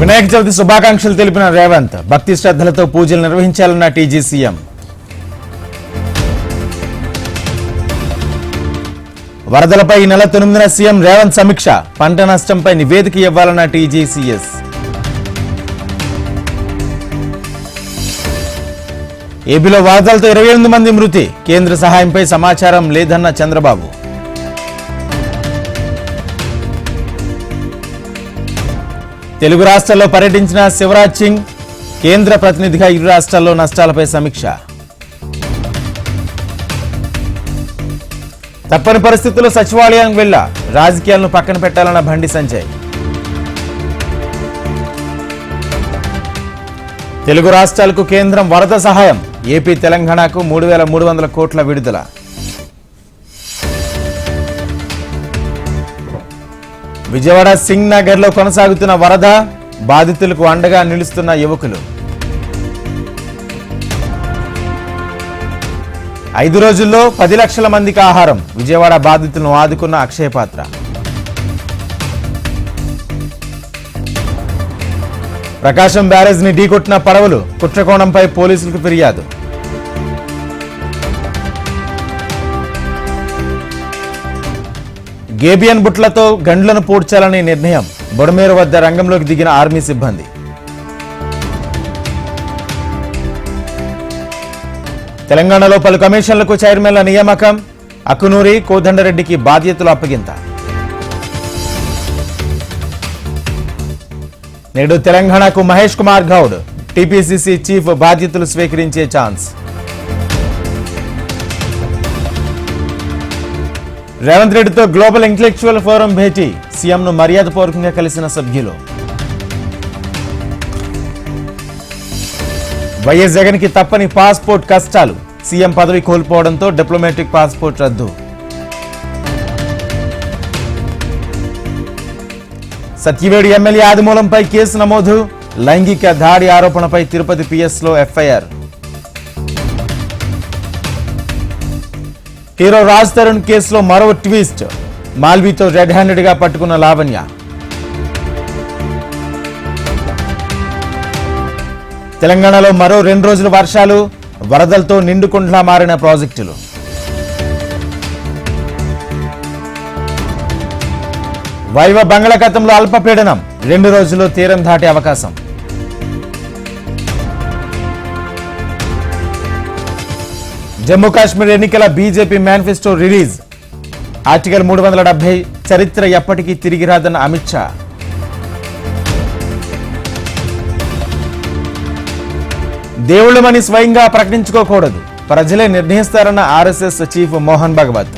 వినాయక చవితి శుభాకాంక్షలు తెలిపిన రేవంత్ భక్తి శ్రద్ధలతో పూజలు నిర్వహించాలన్న టీజీ సీఎం. వరదలపై ఈ నెల తొమ్మిదిన సీఎం రేవంత్ సమీక్ష పంట నష్టంపై నివేదిక ఇవ్వాలన్న టీజీసీఎస్ ఏపీలో వరదలతో ఇరవై ఎనిమిది మంది మృతి కేంద్ర సహాయంపై సమాచారం లేదన్న చంద్రబాబు. తెలుగు రాష్ట్రాల్లో పర్యటించిన శివరాజ్ సింగ్ కేంద్ర ప్రతినిధిగా ఇరు రాష్ట్రాల్లో నష్టాలపై సమీక్ష. తప్పని పరిస్థితుల్లో సచివాలయం వెళ్ళ రాజకీయాలను పక్కన పెట్టాలన్న బండి సంజయ్. తెలుగు రాష్ట్రాలకు కేంద్రం వరద సహాయం ఏపీ తెలంగాణకు మూడు వేల మూడు వందల కోట్ల విడుదల. విజయవాడ సింగ్ నగర్లో కొనసాగుతున్న వరద బాధితులకు అండగా నిలుస్తున్న యువకులు. ఐదు రోజుల్లో పది లక్షల మందికి ఆహారం. విజయవాడ బాధితులను ఆదుకున్న అక్షయ పాత్ర. ప్రకాశం బ్యారేజ్ని ఢీకొట్టిన పడవలు కుట్రకోణంపై పోలీసులకు ఫిర్యాదు. గేబియన్ బుట్లతో గండ్లను పూడ్చాలని నిర్ణయం బొడమేరు వద్ద రంగంలోకి దిగిన ఆర్మీ సిబ్బంది. తెలంగాణలో పలు కమిషన్లకు చైర్మన్ల నియామకం అకునూరి కోదండరెడ్డికి బాధ్యతలు అప్పగింత. నేడు తెలంగాణకు మహేష్ కుమార్ గౌడ్ టీపీసీసీ చీఫ్ బాధ్యతలు స్వీకరించే ఛాన్స్. రేవంత్ రెడ్డితో గ్లోబల్ ఇంటలెక్చువల్ ఫోరం భేటీ. సీఎంను మర్యాదపూర్వకంగా కలిసిన సభ్యులు. వైఎస్ జగన్కి తప్పని పాస్పోర్ట్ కష్టాలు. సీఎం పదవి కోల్పోవడంతో డిప్లొమాటిక్ పాస్పోర్ట్ రద్దు. సత్యవేడి ఎమ్మెల్యే ఆదిమూలంపై కేసు నమోదు. లైంగిక దాడి ఆరోపణపై తిరుపతి పిఎస్లో ఎఫ్ఐఆర్. హీరో రాజ్ తరుణ్ కేసులో మరో ట్విస్ట్. మాల్వీతో రెడ్ హ్యాండెడ్గా పట్టుకున్న లావణ్య. తెలంగాణలో మరో రెండు రోజుల వర్షాలు వరదలతో నిండుకుంట్లా మారిన ప్రాజెక్టులు. వైవ బంగాళాఖాతంలో అల్పపీడనం రెండు రోజుల్లో తీరం దాటే అవకాశం. జమ్మూ కాశ్మీర్ ఎన్నికల బీజేపీ మేనిఫెస్టో రిలీజ్. ఆర్టికల్ మూడు వందల డెబ్బై చరిత్ర ఎప్పటికీ తిరిగి రాదన్న అమిత్ షా. దేవుళ్ళమని స్వయంగా ప్రకటించుకోకూడదు. ప్రజలే నిర్ణయిస్తారన్న ఆర్ఎస్ఎస్ చీఫ్ మోహన్ భగవత్.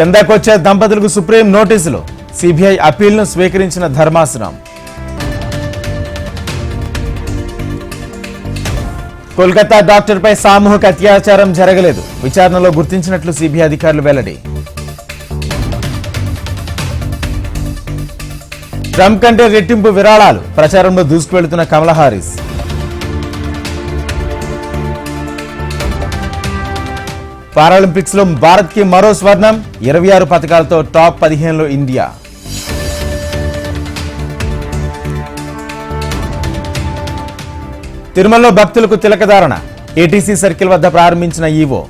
చందాకొచ్చే దంపతులకు సుప్రీం నోటీసులు. సిబిఐ అప్పీల్ను స్వీకరించిన ధర్మాసనం. కోల్కతా డాక్టర్పై సామూహిక అత్యాచారం జరగలేదు. విచారణలో గుర్తించినట్లు సిబిఐ అధికారులు వెల్లడి. ట్రంప్ కంటే రెట్టింపు విరాళాలు. ప్రచారంలో దూసుకువెళుతున్న కమలా హారీస్. పారాలింపిక్స్లో భారత్కి భారత్కి మరో స్వర్ణం. ఇరవై ఆరు పథకాలతో టాప్ పదిహేనులో ఇండియా. తిరుమలలో భక్తులకు తిలకధారణ ఏటీసీ సర్కిల్ వద్ద ప్రారంభించిన ఈవో